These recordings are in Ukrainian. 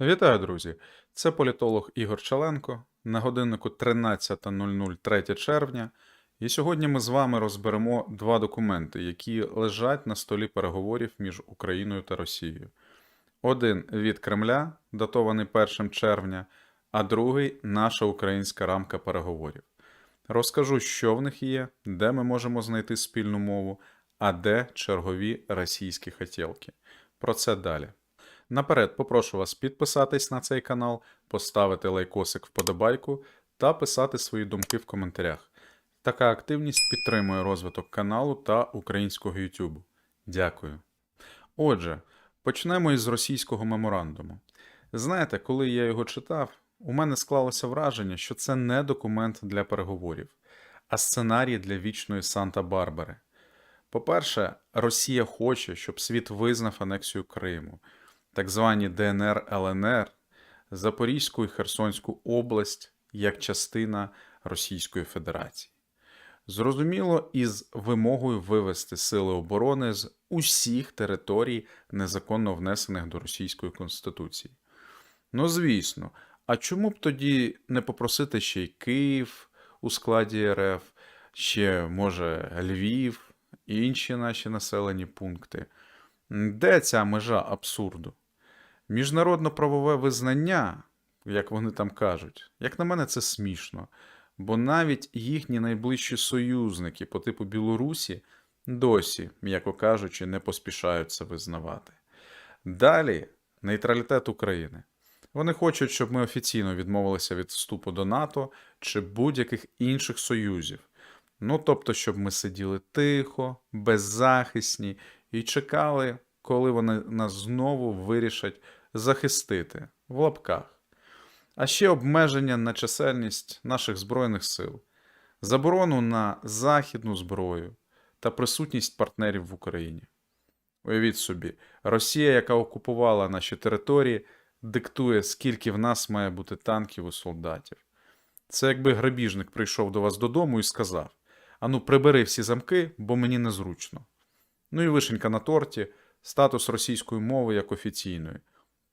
Вітаю, друзі! Це політолог Ігор Чаленко. На годиннику 13.00 3 червня. І сьогодні ми з вами розберемо два документи, які лежать на столі переговорів між Україною та Росією. Один від Кремля, датований 1 червня, а другий наша українська рамка переговорів. Розкажу, що в них є, де ми можемо знайти спільну мову, а де чергові російські хотілки. Про це далі. Наперед попрошу вас підписатись на цей канал, поставити лайкосик вподобайку та писати свої думки в коментарях. Така активність підтримує розвиток каналу та українського YouTube. Дякую. Отже, почнемо із російського меморандуму. Знаєте, коли я його читав, у мене склалося враження, що це не документ для переговорів, а сценарій для вічної Санта-Барбари. По-перше, Росія хоче, щоб світ визнав анексію Криму, так звані ДНР ЛНР, Запорізьку і Херсонську область як частина Російської Федерації. Зрозуміло, із вимогою вивести сили оборони з усіх територій, незаконно внесених до Російської Конституції. Ну, звісно, а чому б тоді не попросити ще й Київ у складі РФ, ще, може, Львів і інші наші населені пункти? Де ця межа абсурду? Міжнародно-правове визнання, як вони там кажуть, як на мене, це смішно, бо навіть їхні найближчі союзники по типу Білорусі досі, м'яко кажучи, не поспішають це визнавати. Далі нейтралітет України. Вони хочуть, щоб ми офіційно відмовилися від вступу до НАТО чи будь-яких інших союзів. Ну тобто, щоб ми сиділи тихо, беззахисні і чекали, коли вони нас знову вирішать захистити в лапках. А ще обмеження на чисельність наших Збройних сил, заборону на західну зброю та присутність партнерів в Україні. Уявіть собі, Росія, яка окупувала наші території, диктує, скільки в нас має бути танків і солдатів. Це якби грабіжник прийшов до вас додому і сказав: Ану, прибери всі замки, бо мені незручно. Ну і вишенька на торті, статус російської мови як офіційної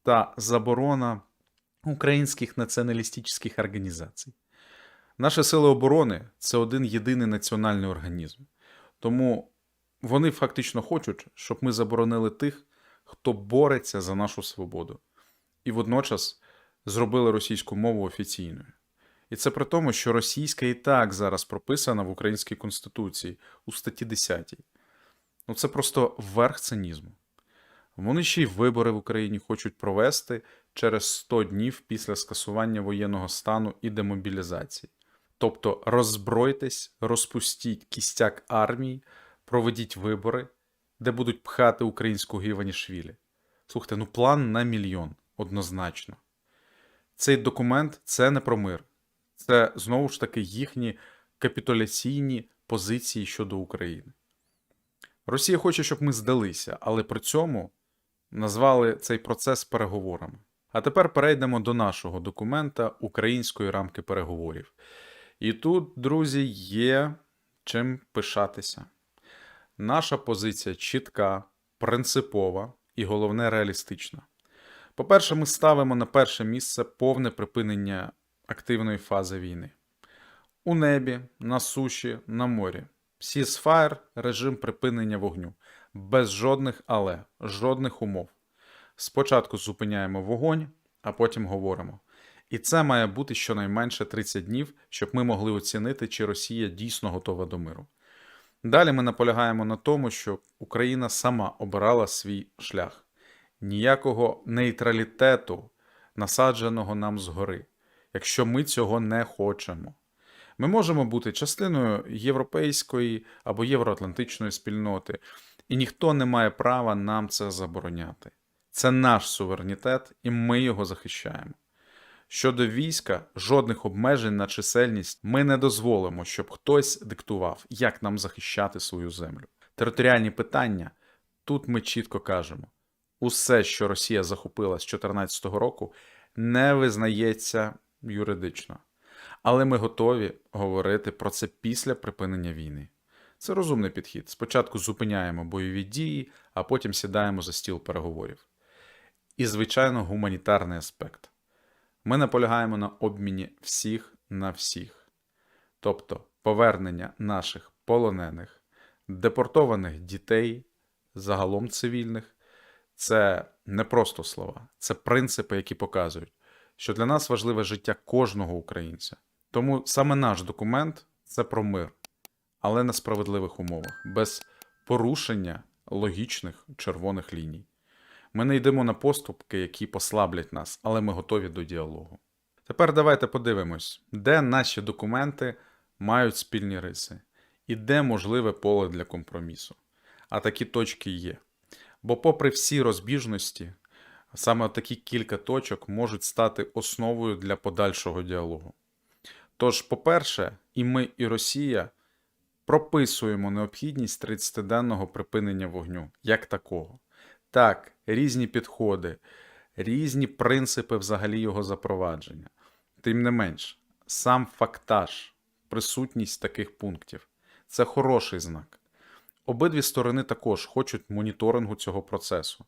та заборона українських націоналістичних організацій. Наші сили оборони це один єдиний національний організм. Тому вони фактично хочуть, щоб ми заборонили тих, хто бореться за нашу свободу, і водночас зробили російську мову офіційною. І це при тому, що російська і так зараз прописана в Українській Конституції у статті 10. Ну це просто верх цинізму. Вони ще й вибори в Україні хочуть провести через 100 днів після скасування воєнного стану і демобілізації. Тобто роззбройтесь, розпустіть кістяк армії, проведіть вибори, де будуть пхати українську Гіванішвілі. Слухайте, ну план на мільйон однозначно. Цей документ це не про мир, це знову ж таки їхні капітуляційні позиції щодо України. Росія хоче, щоб ми здалися, але при цьому назвали цей процес переговорами. А тепер перейдемо до нашого документа української рамки переговорів. І тут, друзі, є чим пишатися. Наша позиція чітка, принципова і головне реалістична. По-перше, ми ставимо на перше місце повне припинення активної фази війни. У небі, на суші, на морі. Сісфаєр режим припинення вогню. Без жодних але, жодних умов. Спочатку зупиняємо вогонь, а потім говоримо. І це має бути щонайменше 30 днів, щоб ми могли оцінити, чи Росія дійсно готова до миру. Далі ми наполягаємо на тому, що Україна сама обирала свій шлях. Ніякого нейтралітету, насадженого нам згори, якщо ми цього не хочемо. Ми можемо бути частиною європейської або євроатлантичної спільноти, і ніхто не має права нам це забороняти. Це наш суверенітет, і ми його захищаємо. Щодо війська, жодних обмежень на чисельність ми не дозволимо, щоб хтось диктував, як нам захищати свою землю. Територіальні питання тут ми чітко кажемо: усе, що Росія захопила з 2014 року, не визнається юридично. Але ми готові говорити про це після припинення війни. Це розумний підхід. Спочатку зупиняємо бойові дії, а потім сідаємо за стіл переговорів. І, звичайно, гуманітарний аспект. Ми наполягаємо на обміні всіх на всіх, тобто повернення наших полонених, депортованих дітей, загалом цивільних. Це не просто слова, це принципи, які показують, що для нас важливе життя кожного українця. Тому саме наш документ це про мир, але на справедливих умовах, без порушення логічних червоних ліній. Ми не йдемо на поступки, які послаблять нас, але ми готові до діалогу. Тепер давайте подивимось, де наші документи мають спільні риси і де можливе поле для компромісу. А такі точки є. Бо, попри всі розбіжності, саме такі кілька точок можуть стати основою для подальшого діалогу. Тож, по-перше, і ми, і Росія прописуємо необхідність 30-денного припинення вогню як такого. Так, різні підходи, різні принципи взагалі його запровадження. Тим не менш, сам фактаж, присутність таких пунктів це хороший знак. Обидві сторони також хочуть моніторингу цього процесу.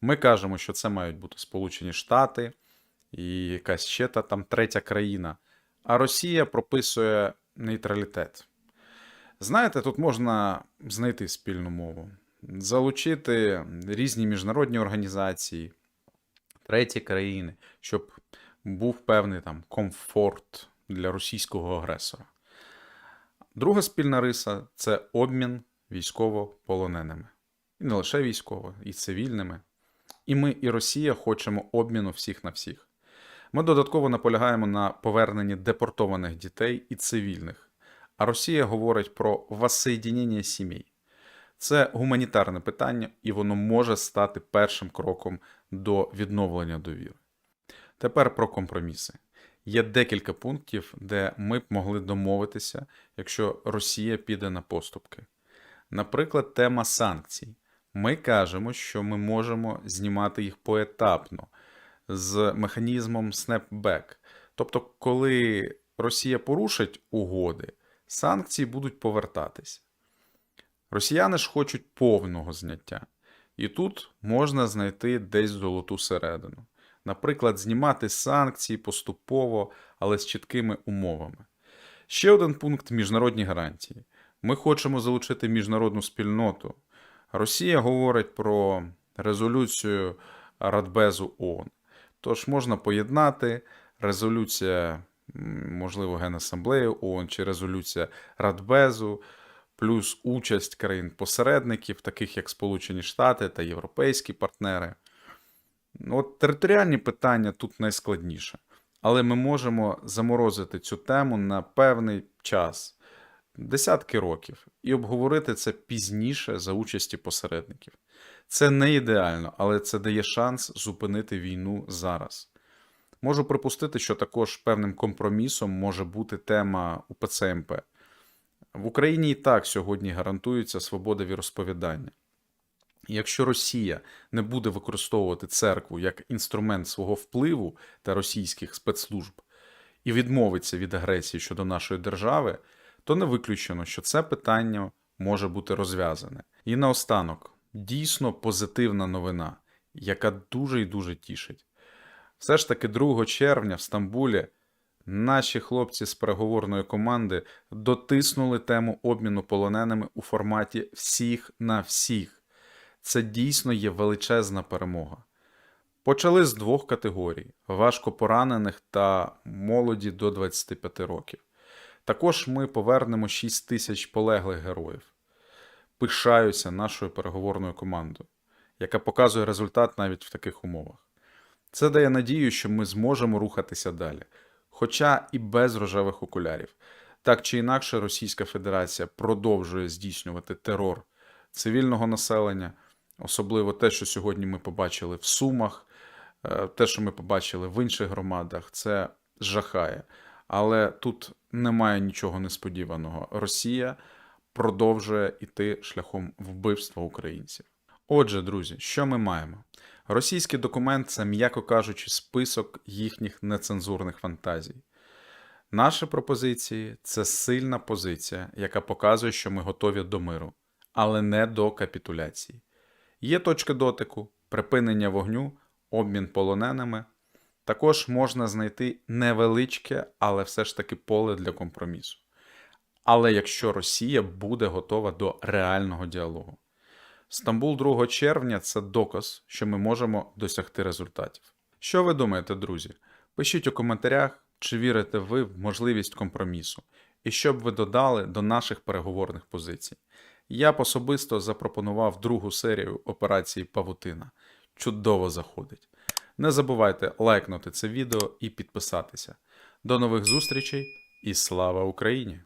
Ми кажемо, що це мають бути Сполучені Штати і якась ще та там третя країна. А Росія прописує нейтралітет. Знаєте, тут можна знайти спільну мову, залучити різні міжнародні організації, треті країни, щоб був певний там комфорт для російського агресора. Друга спільна риса це обмін військовополоненими. І не лише військово, і цивільними. І ми, і Росія хочемо обміну всіх на всіх. Ми додатково наполягаємо на поверненні депортованих дітей і цивільних. А Росія говорить про воссоєдінення сімей. Це гуманітарне питання, і воно може стати першим кроком до відновлення довіри. Тепер про компроміси. Є декілька пунктів, де ми б могли домовитися, якщо Росія піде на поступки. Наприклад, тема санкцій. Ми кажемо, що ми можемо знімати їх поетапно з механізмом snapback. Тобто, коли Росія порушить угоди, санкції будуть повертатись. Росіяни ж хочуть повного зняття. І тут можна знайти десь золоту середину. Наприклад, знімати санкції поступово, але з чіткими умовами. Ще один пункт міжнародні гарантії. Ми хочемо залучити міжнародну спільноту. Росія говорить про резолюцію Радбезу ООН. Тож можна поєднати резолюція, можливо, Генасамблеї ООН чи резолюція Радбезу, плюс участь країн-посередників, таких як Сполучені Штати та європейські партнери. Ну, От Територіальні питання тут найскладніше. Але ми можемо заморозити цю тему на певний час, десятки років, і обговорити це пізніше за участі посередників. Це не ідеально, але це дає шанс зупинити війну зараз. Можу припустити, що також певним компромісом може бути тема УПЦ МП. В Україні і так сьогодні гарантується свобода віросповідання. Якщо Росія не буде використовувати церкву як інструмент свого впливу та російських спецслужб і відмовиться від агресії щодо нашої держави, то не виключено, що це питання може бути розв'язане. І наостанок дійсно позитивна новина, яка дуже і дуже тішить. Все ж таки, 2 червня в Стамбулі наші хлопці з переговорної команди дотиснули тему обміну полоненими у форматі всіх на всіх. Це дійсно є величезна перемога. Почали з двох категорій: важко поранених та молоді до 25 років. Також ми повернемо 6 тисяч полеглих героїв. Пишаюся нашою переговорною командою, яка показує результат навіть в таких умовах. Це дає надію, що ми зможемо рухатися далі, хоча і без рожевих окулярів. Так чи інакше, Російська Федерація продовжує здійснювати терор цивільного населення, особливо те, що сьогодні ми побачили в Сумах, е, те, що ми побачили в інших громадах, це жахає. Але тут немає нічого несподіваного. Росія продовжує іти шляхом вбивства українців. Отже, друзі, що ми маємо? Російський документ це, м'яко кажучи, список їхніх нецензурних фантазій. Наші пропозиції це сильна позиція, яка показує, що ми готові до миру, але не до капітуляції. Є точки дотику, припинення вогню, обмін полоненими. Також можна знайти невеличке, але все ж таки поле для компромісу. Але якщо Росія буде готова до реального діалогу. Стамбул 2 червня це доказ, що ми можемо досягти результатів. Що ви думаєте, друзі? Пишіть у коментарях, чи вірите ви в можливість компромісу, і що б ви додали до наших переговорних позицій. Я б особисто запропонував другу серію операції Павутина. Чудово заходить. Не забувайте лайкнути це відео і підписатися. До нових зустрічей і слава Україні!